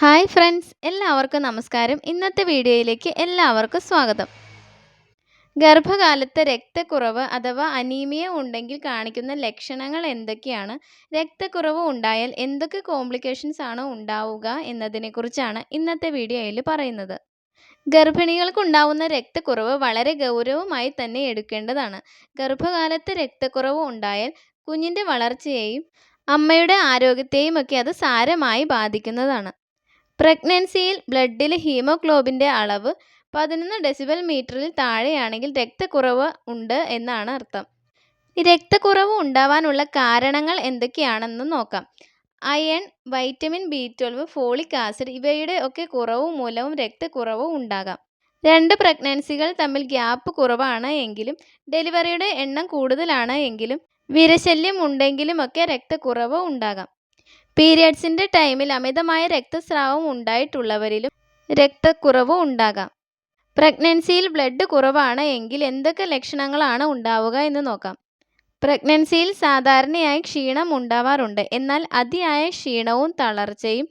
Hi friends എല്ലാവർക്കും നമസ്കാരം. ഇന്നത്തെ വീഡിയോയിലേക്ക് എല്ലാവർക്കും സ്വാഗതം. ഗർഭകാലത്ത് രക്തക്കുറവ് അഥവാ അനീമിയ ഉണ്ടെങ്കിൽ കാണിക്കുന്ന ലക്ഷണങ്ങൾ എന്തൊക്കെയാണ്? രക്തക്കുറവ് ഉണ്ടായാൽ എന്തൊക്കെ കോംപ്ലിക്കേഷൻസ് ആണ് ഉണ്ടാവുക എന്നതിനെക്കുറിച്ചാണ് ഇന്നത്തെ വീഡിയോയിൽ പറയുന്നത്. ഗർഭിണികൾക്കുണ്ടാവുന്ന രക്തക്കുറവ് വളരെ ഗൗരവമായി തന്നെ എടുക്കേണ്ടതാണ്. ഗർഭകാലത്ത് രക്തക്കുറവ് ഉണ്ടായാൽ കുഞ്ഞിന്റെ വളർച്ചയെയും അമ്മയുടെ ആരോഗ്യത്തെയും ഒക്കെ അത് സാരമായി ബാധിക്കുന്നതാണ്. പ്രഗ്നൻസിയിൽ ബ്ലഡിൽ ഹീമോഗ്ലോബിന്റെ അളവ് പതിനൊന്ന് ഡെസിബൽ മീറ്ററിൽ താഴെയാണെങ്കിൽ രക്തക്കുറവ് ഉണ്ട് എന്നാണ് അർത്ഥം. രക്തക്കുറവ് ഉണ്ടാവാനുള്ള കാരണങ്ങൾ എന്തൊക്കെയാണെന്ന് നോക്കാം. Iron vitamin B twelve folic acid ഇവയുടെ ഒക്കെ കുറവ് മൂലവും രക്തക്കുറവ് ഉണ്ടാകാം. രണ്ട് പ്രഗ്നൻസികൾ തമ്മിൽ ഗ്യാപ്പ് കുറവാണ് എങ്കിലും ഡെലിവറിയുടെ എണ്ണം കൂടുതലാണ് എങ്കിലും വിരശല്യം ഉണ്ടെങ്കിലും ഒക്കെ രക്തക്കുറവ് ഉണ്ടാകാം. പീരിയഡ്സിന്റെ ടൈമിൽ അമിതമായ രക്തസ്രാവം ഉണ്ടായിട്ടുള്ളവരിലും രക്തക്കുറവ് ഉണ്ടാകാം. പ്രഗ്നൻസിയിൽ ബ്ലഡ് കുറവാണ് എങ്കിൽ എന്തൊക്കെ ലക്ഷണങ്ങളാണ് ഉണ്ടാവുക എന്ന് നോക്കാം. പ്രഗ്നൻസിയിൽ സാധാരണയായി ക്ഷീണം ഉണ്ടാവാറുണ്ട്. എന്നാൽ അതിയായ ക്ഷീണവും തളർച്ചയും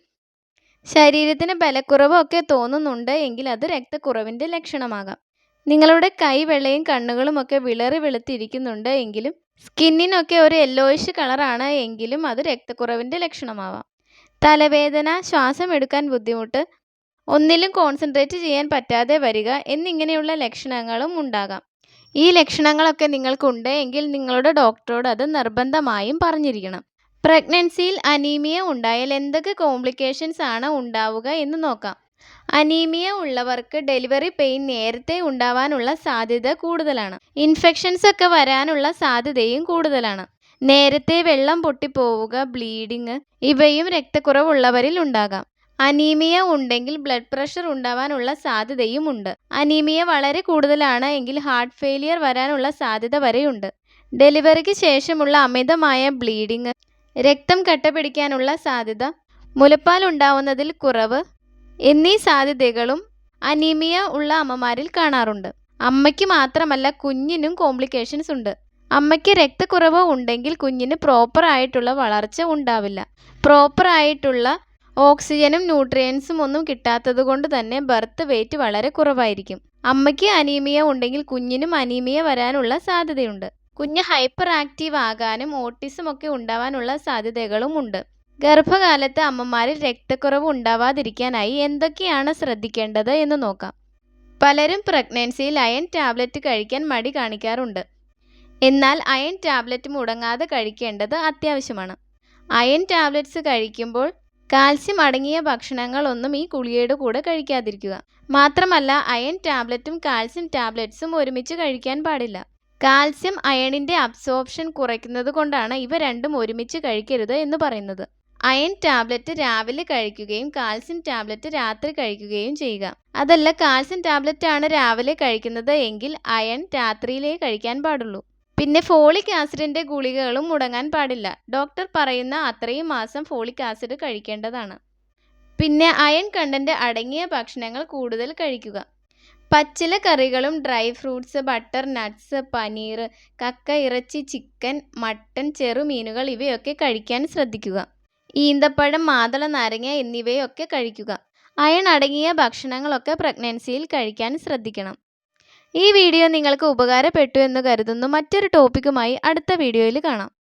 ശരീരത്തിന് ബലക്കുറവും ഒക്കെ തോന്നുന്നുണ്ട് എങ്കിൽ അത് രക്തക്കുറവിന്റെ ലക്ഷണമാകാം. നിങ്ങളുടെ കൈ വെള്ളയും കണ്ണുകളും ഒക്കെ വിളറി വെളുത്തിരിക്കുന്നുണ്ട് എങ്കിലും സ്കിന്നിനൊക്കെ ഒരു യെല്ലോയിഷ് കളറാണ് എങ്കിലും അത് രക്തക്കുറവിന്റെ ലക്ഷണമാവാം. തലവേദന ശ്വാസം എടുക്കാൻ ബുദ്ധിമുട്ട് ഒന്നിലും കോൺസെൻട്രേറ്റ് ചെയ്യാൻ പറ്റാതെ വരിക എന്നിങ്ങനെയുള്ള ലക്ഷണങ്ങളും ഉണ്ടാകാം. ഈ ലക്ഷണങ്ങളൊക്കെ നിങ്ങൾക്കുണ്ട് എങ്കിൽ നിങ്ങളുടെ ഡോക്ടറോട് അത് നിർബന്ധമായും പറഞ്ഞിരിക്കണം. പ്രഗ്നൻസിയിൽ അനീമിയ ഉണ്ടായാൽ എന്തൊക്കെ കോംപ്ലിക്കേഷൻസ് ആണ് ഉണ്ടാവുക എന്ന് നോക്കാം. അനീമിയ ഉള്ളവർക്ക് ഡെലിവറി പെയിൻ നേരത്തെ ഉണ്ടാവാനുള്ള സാധ്യത കൂടുതലാണ്. ഇൻഫെക്ഷൻസ് ഒക്കെ വരാനുള്ള സാധ്യതയും കൂടുതലാണ്. നേരത്തെ വെള്ളം പൊട്ടിപ്പോവുക ബ്ലീഡിങ് ഇവയും രക്തക്കുറവുള്ളവരിൽ ഉണ്ടാകാം. അനീമിയ ഉണ്ടെങ്കിൽ ബ്ലഡ് പ്രഷർ ഉണ്ടാവാനുള്ള സാധ്യതയും ഉണ്ട്. അനീമിയ വളരെ കൂടുതലാണ് എങ്കിൽ ഹാർട്ട് ഫെയിലിയർ വരാനുള്ള സാധ്യത വരെയുണ്ട്. ഡെലിവറിക്ക് ശേഷമുള്ള അമിതമായ ബ്ലീഡിങ് രക്തം കട്ടപിടിക്കാനുള്ള സാധ്യത മുലപ്പാൽ ഉണ്ടാവുന്നതിൽ കുറവ് എന്നീ സാധ്യതകളും അനീമിയ ഉള്ള അമ്മമാരിൽ കാണാറുണ്ട്. അമ്മയ്ക്ക് മാത്രമല്ല കുഞ്ഞിനും കോംപ്ലിക്കേഷൻസ് ഉണ്ട്. അമ്മയ്ക്ക് രക്തക്കുറവ് ഉണ്ടെങ്കിൽ കുഞ്ഞിന് പ്രോപ്പർ ആയിട്ടുള്ള വളർച്ച ഉണ്ടാവില്ല. പ്രോപ്പർ ആയിട്ടുള്ള ഓക്സിജനും ന്യൂട്രിയൻസും ഒന്നും കിട്ടാത്തത് കൊണ്ട് തന്നെ ബർത്ത് വെയിറ്റ് വളരെ കുറവായിരിക്കും. അമ്മയ്ക്ക് അനീമിയ ഉണ്ടെങ്കിൽ കുഞ്ഞിനും അനീമിയ വരാനുള്ള സാധ്യതയുണ്ട്. കുഞ്ഞ് ഹൈപ്പർ ആക്റ്റീവ് ആകാനും ഓട്ടിസം ഒക്കെ ഉണ്ടാവാനുള്ള സാധ്യതകളും ഉണ്ട്. ഗർഭകാലത്ത് അമ്മമാരിൽ രക്തക്കുറവ് ഉണ്ടാവാതിരിക്കാനായി എന്തൊക്കെയാണ് ശ്രദ്ധിക്കേണ്ടത് എന്ന് നോക്കാം. പലരും പ്രഗ്നൻസിയിൽ അയൺ ടാബ്ലറ്റ് കഴിക്കാൻ മടി കാണിക്കാറുണ്ട്. എന്നാൽ അയൺ ടാബ്ലറ്റ് മുടങ്ങാതെ കഴിക്കേണ്ടത് അത്യാവശ്യമാണ്. അയൺ ടാബ്ലറ്റ്സ് കഴിക്കുമ്പോൾ കാൽസ്യം അടങ്ങിയ ഭക്ഷണങ്ങളൊന്നും ഈ ഗുളികയുടെ കൂടെ കഴിക്കാതിരിക്കുക. മാത്രമല്ല അയൺ ടാബ്ലറ്റും കാൽസ്യം ടാബ്ലറ്റ്സും ഒരുമിച്ച് കഴിക്കാൻ പാടില്ല. കാൽസ്യം അയണിന്റെ അബ്സോർപ്ഷൻ കുറയ്ക്കുന്നത് കൊണ്ടാണ് ഇവ രണ്ടും ഒരുമിച്ച് കഴിക്കരുത് എന്ന് പറയുന്നത്. അയൺ ടാബ്ലറ്റ് രാവിലെ കഴിക്കുകയും കാൽസ്യം ടാബ്ലറ്റ് രാത്രി കഴിക്കുകയും ചെയ്യുക. അതല്ല കാൽസ്യം ടാബ്ലറ്റ് ആണ് രാവിലെ കഴിക്കുന്നത് എങ്കിൽ അയൺ രാത്രിയിലേ കഴിക്കാൻ പാടുള്ളൂ. പിന്നെ ഫോളിക് ആസിഡിന്റെ ഗുളികകളും മുടങ്ങാൻ പാടില്ല. ഡോക്ടർ പറയുന്ന അത്രയും മാസം ഫോളിക് ആസിഡ് കഴിക്കേണ്ടതാണ്. പിന്നെ അയൺ കണ്ടന്റ് അടങ്ങിയ ഭക്ഷണങ്ങൾ കൂടുതൽ കഴിക്കുക. പച്ചില കറികളും dry fruits butter nuts paneer കക്ക ഇറച്ചി ചിക്കൻ മട്ടൻ ചെറുമീനുകൾ ഇവയൊക്കെ കഴിക്കാൻ ശ്രദ്ധിക്കുക. ഈന്തപ്പഴം മാതള നാരങ്ങ എന്നിവയൊക്കെ കഴിക്കുക. അയൺ അടങ്ങിയ ഭക്ഷണങ്ങളൊക്കെ പ്രഗ്നൻസിയിൽ കഴിക്കാൻ ശ്രദ്ധിക്കണം. ഈ വീഡിയോ നിങ്ങൾക്ക് ഉപകാരപ്പെട്ടു എന്ന് കരുതുന്നു. മറ്റൊരു ടോപ്പിക്കുമായി അടുത്ത വീഡിയോയിൽ കാണാം.